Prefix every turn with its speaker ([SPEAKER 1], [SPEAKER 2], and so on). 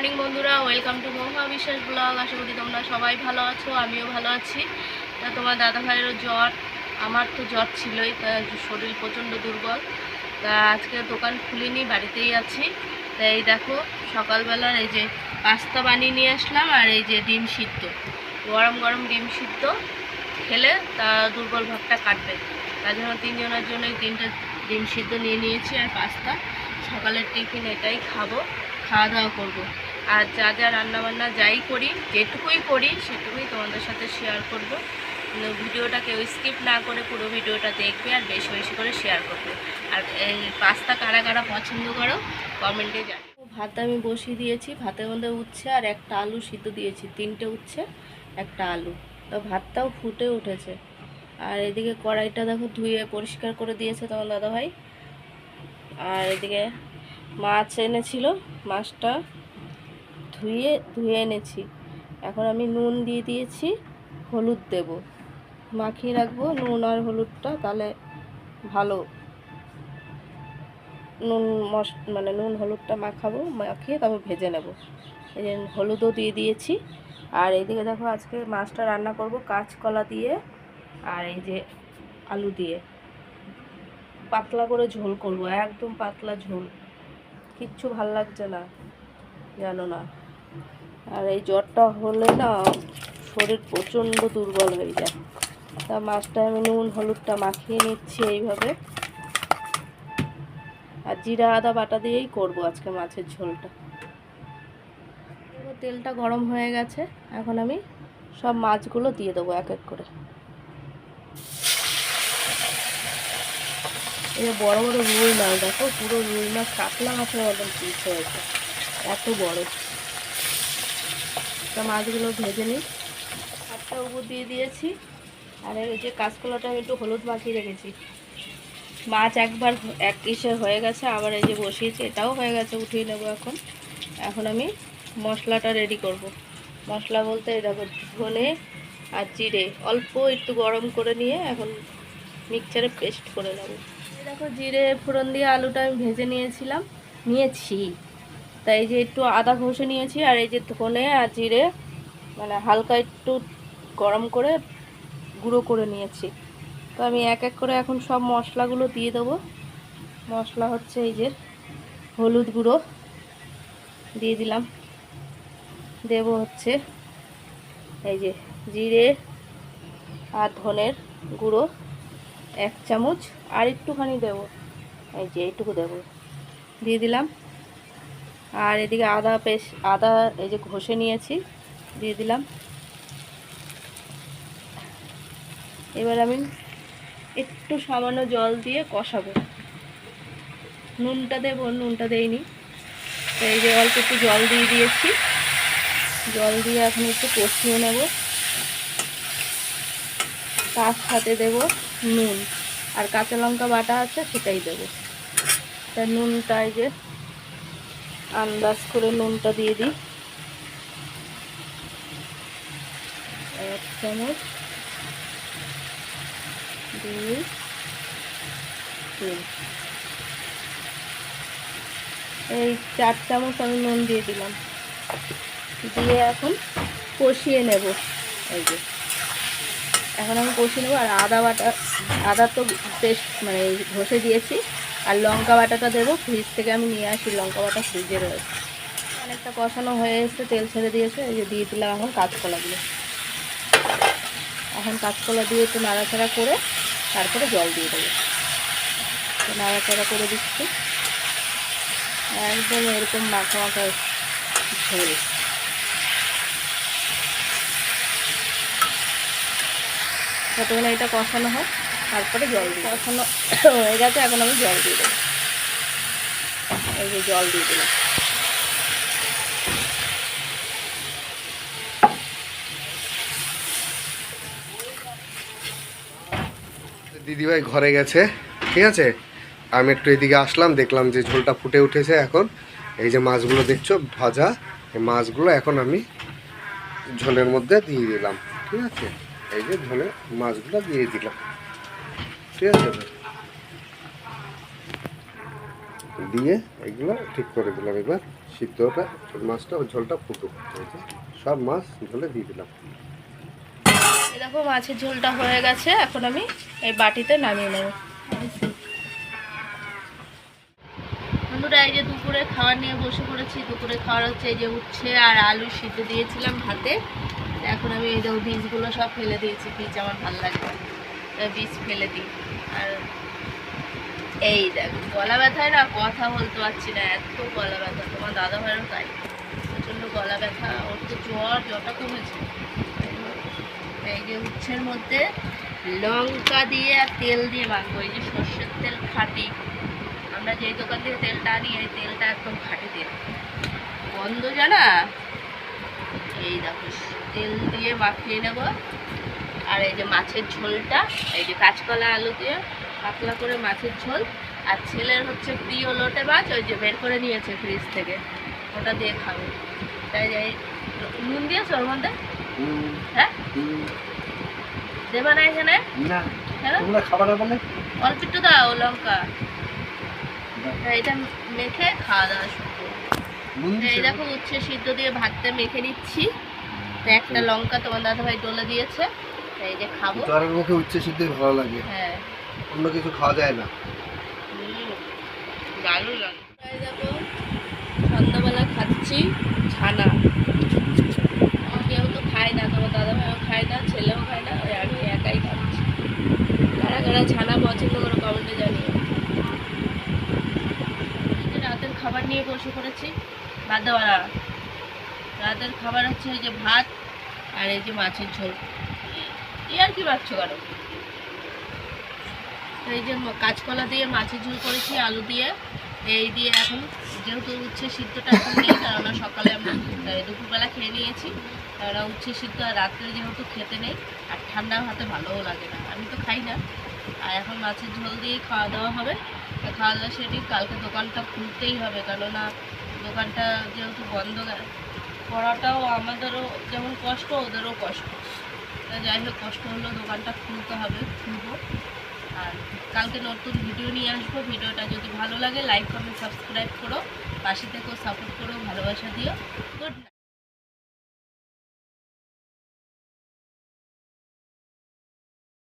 [SPEAKER 1] Morning বন্ধুরা, welcome to মহা বিশ্বাস ব্লগ। আশা করি তোমরা সবাই ভালো আছো, আমিও ভালো আছি। তা তোমার দাদা ভাইয়েরও জ্বর, আমার তো জ্বর ছিলই, তা শরীর প্রচণ্ড দুর্বল। তা আজকে দোকান খুলিনি, বাড়িতেই আছি। তা এই দেখো, সকালবেলার এই যে পাস্তা বানিয়ে নিয়ে আসলাম আর এই যে ডিম সিদ্ধ। গরম গরম ডিম সিদ্ধ খেলে তা দুর্বল ভাবটা কাটবে। তার জন্য তিনজনের জন্য তিনটে ডিম সিদ্ধ নিয়ে নিয়েছি আর পাস্তা। সকালের টিফিন এটাই খাব, খাওয়া দাওয়া করব। আর যা যা রান্নাবান্না যাই করি, যেটুকুই করি, সেটুকুই তোমাদের সাথে শেয়ার করব। ভিডিওটা কেউ স্কিপ না করে পুরো ভিডিওটা দেখবে আর বেশি বেশি করে শেয়ার করবে। আর পাস্তা কারা কারা পছন্দ করো কমেন্টে জানি ভাত আমি বসিয়ে দিয়েছি, ভাতের মধ্যে উচ্ছে আর একটা আলু সিদ্ধ দিয়েছি, তিনটে উচ্ছে, একটা আলু। তো ভাতটাও ফুটে উঠেছে। আর এদিকে কড়াইটা দেখো ধুয়ে পরিষ্কার করে দিয়েছে তোমার দাদাভাই। আর এদিকে মাছ এনেছিল, মাছটা ধুয়ে ধুয়ে এনেছি। এখন আমি নুন দিয়ে দিয়েছি, হলুদ দেব। মাখিয়ে রাখব নুন আর হলুদটা, তাহলে ভালো নুন মশ মানে নুন হলুদটা মাখাবো, মাখিয়ে তারপর ভেজে নেব। এই যে হলুদও দিয়ে দিয়েছি। আর এইদিকে দেখো আজকে মাছটা রান্না করব কাঁচকলা দিয়ে আর এই যে আলু দিয়ে। পাতলা করে ঝোল করব, একদম পাতলা ঝোল। কিচ্ছু ভালো লাগছে না, জানো না। আর এই জ্বরটা হলে না শরীর প্রচণ্ড দুর্বল হয়ে যায়। তা মাছটা আমি নুন, হলুদটা মাখিয়ে নিচ্ছি এইভাবে। আর জিরা, আদা, বাটা দিয়েই করব আজকে মাছের ঝোলটা। তেলটা গরম হয়ে গেছে। এখন আমি সব মাছগুলো দিয়ে দেবো এক এক করে। এই বড় বড় রুই মাছ, দেখো পুরো রুই মাছ, কাতলা মাছের মতন পিস হয়েছে। এত বড়। তা মাছগুলো ভেজে নিই। ভাতটা উপর দিয়ে দিয়েছি। আর এই যে কাঁচকলাটা আমি একটু হলুদ মাখিয়ে রেখেছি। মাছ একবার এক ইসে হয়ে গেছে, আবার এই যে বসিয়েছি, এটাও হয়ে গেছে, উঠিয়ে নেব এখন। এখন আমি মশলাটা রেডি করব। মশলা বলতে দেখো, ধনে আর জিরে, অল্প একটু গরম করে নিয়ে এখন মিক্সচারে পেস্ট করে নেব। দেখো, জিরে ফোড়ন দিয়ে আলুটা আমি ভেজে নিয়েছিলাম। নিয়েছি। তাই এই যে একটু আদা ঘষে নিয়েছি আর এই যে ধনে আর জিরে মানে হালকা একটু গরম করে গুঁড়ো করে নিয়েছি। তো আমি এক এক করে এখন সব মশলাগুলো দিয়ে দেবো। মশলা হচ্ছে এই যে হলুদ গুঁড়ো দিয়ে দিলাম। দেব হচ্ছে এই যে জিরে আর ধনের গুঁড়ো এক চামচ, আর একটুখানি দেব। এই যে এইটুকু দেব। দিয়ে দিলাম। আর এদিকে আদা পেস্ট আদা এই যে ঘষে নিয়েছি, দিয়ে দিলাম। এবার আমি একটু সামান্য জল দিয়ে কষাবো। নুনটা দেবো, নুনটা দেইনি। তো এই যে অল্প একটু জল দিয়ে দিয়েছি। জল দিয়ে এখন একটু কষিয়ে নেব। তার সাথে দেব নুন। আর কাঁচা লঙ্কা বাটা আছে সেটাই দেবো। তা নুনটা এই যে আন্দাজ করে নুনটা দিয়ে দিই। এক চামচ দুই। তিন এই চার চামচ আমি নুন দিয়ে দিলাম। দিয়ে এখন কষিয়ে নেব। এই যে। এখন আমি কষিয়ে নেব আর আদা বাটা, আদা তো পেস্ট মানে ঘষে দিয়েছি। আর লঙ্কা বাটাটা দেবো, ফ্রিজ থেকে আমি নিয়ে আসি, লঙ্কা বাটা ফ্রিজে রয়েছে। অনেকটা কষানো হয়ে এসছে, তেল ছেড়ে দিয়েছে, এই যে দিয়ে দিলাম এখন কাঁচকলাগুলো। এখন কাঁচকলা দিয়ে একটু নাড়াচাড়া করে তারপরে জল দিয়ে দেবো। নাড়াচাড়া করে দিচ্ছি। একদম এরকম মাখা মাখা ঝোল। যতক্ষণ এটা কষানো হয় তারপরে জল দিই কষানো হয়ে গেছে, এখন আমি জল দিয়ে দেবো। এই যে জল দিয়ে দিলাম।
[SPEAKER 2] দিদিভাই ঘরে গেছে, ঠিক আছে? আমি একটু এদিকে আসলাম, দেখলাম যে ঝোলটা ফুটে উঠেছে এখন। এই যে মাছগুলো দেখছ, ভাজা, এই মাছগুলো এখন আমি ঝোলের মধ্যে দিয়ে দিলাম, ঠিক আছে? এই যে ঝোলে মাছগুলো দিয়ে দিলাম। ঠিক আছে দিয়ে এগুলো ঠিক করে দিলাম এবার। সিদ্ধটা, মাছটা ঝোলটা এই সব মাছ ঝোলে দিয়ে দিলাম।
[SPEAKER 1] দেখো, মাছের ঝোলটা হয়ে গেছে। এখন আমি এই বাটিতে নামিয়ে নেব। বন্ধুরা, এই যে দুপুরে খাওয়ার নিয়ে বসে পড়েছি। দুপুরে খাওয়ার হচ্ছে এই যে উচ্ছে আর আলু সিদ্ধ দিয়েছিলাম ভাতে। এখন আমি এই যে বীজগুলো সব ফেলে দিয়েছি। বীজ আমার ভালো লাগে বীজ ফেলে দিই। আর এই দেখ, গলা ব্যথায় না কথা বলতে পারছি না, এত গলা ব্যথা। তোমার দাদা ভাইয়েরও তাই। প্রচণ্ড গলা ব্যথা, ওর তো জ্বর, জ্বরটা কমেছে। এই যে উচ্ছের মধ্যে লঙ্কা দিয়ে আর তেল দিয়ে মাখবো এই যে সর্ষের তেল খাঁটি। আমরা যেই দোকান থেকে তেলটা আনি, এই তেলটা একদম খাঁটি তেল। গন্ধ জানা? এই দেখো, তেল দিয়ে মাখিয়ে নেব। আর এই যে মাছের ঝোলটা এই যে কাঁচকলা আলু দিয়ে পাতলা করে মাছের ঝোল। আর ছেলের হচ্ছে প্রিয় লোটে মাছ ওই যে বের করে নিয়েছে ফ্রিজ থেকে। ওটা দিয়ে খাবে। তাই যাই নুন দিয়েছ ওর মধ্যে? হ্যাঁ? দেবা না এখানে? অল্প একটু দাও লঙ্কা। এটা মেখে খাওয়া দাওয়া শুরু এই দেখো উচ্ছে সিদ্ধ দিয়ে ভাতটা মেখে নিচ্ছি। একটা লঙ্কা তোমার দাদা ভাই ডলে দিয়েছে। এই যে খাব।
[SPEAKER 2] জ্বরের মুখে উচ্চ সিদ্ধ ভালো লাগে।
[SPEAKER 1] হ্যাঁ।
[SPEAKER 2] অন্য কিছু খাওয়া যায় না।
[SPEAKER 1] দারুণ লাগে। দেখো সন্ধ্যাবেলা খাচ্ছি ছানা। কেউ তো খায় না তোমার দাদা ভাইও খায় না ছেলেও খায় না ওই আমি একাই খাচ্ছি। কারা কারা ছানা পছন্দ করে কমেন্টে এই রাতের খাবার নিয়ে বসে পড়েছি ভাত দেওয়া রাতের খাবার হচ্ছে এই যে ভাত আর এই যে মাছের ঝোল। আর কি পাচ্ছ কারও? এই যে কাঁচকলা দিয়ে মাছের ঝোল করেছি, আলু দিয়ে। এই দিয়ে এখন যেহেতু উচ্ছে সিদ্ধটা এখন নেই কেননা সকালে আমরা দুপুরবেলা খেয়ে নিয়েছি। কেননা উচ্ছে সিদ্ধ আর রাত্রে যেহেতু খেতে নেই, আর ঠান্ডা ভাতে ভালোও লাগে না। আমি তো খাই না। আর এখন মাছের ঝোল দিয়ে খাওয়া দাওয়া হবে। খাওয়া দাওয়া সেটি কালকে দোকানটা খুলতেই হবে, কেননা দোকানটা যেহেতু বন্ধ করাটাও আমাদেরও যেমন কষ্ট, ওদেরও কষ্ট। যাই হোক, কষ্ট হলেও দোকানটা খুলতে হবে, খুলবো। আর কালকে নতুন ভিডিও নিয়ে আসব। ভিডিওটা যদি ভালো লাগে লাইক কমেন্ট সাবস্ক্রাইব করো। পাশে থেকেও সাপোর্ট করো, ভালোবাসা দিও। গুড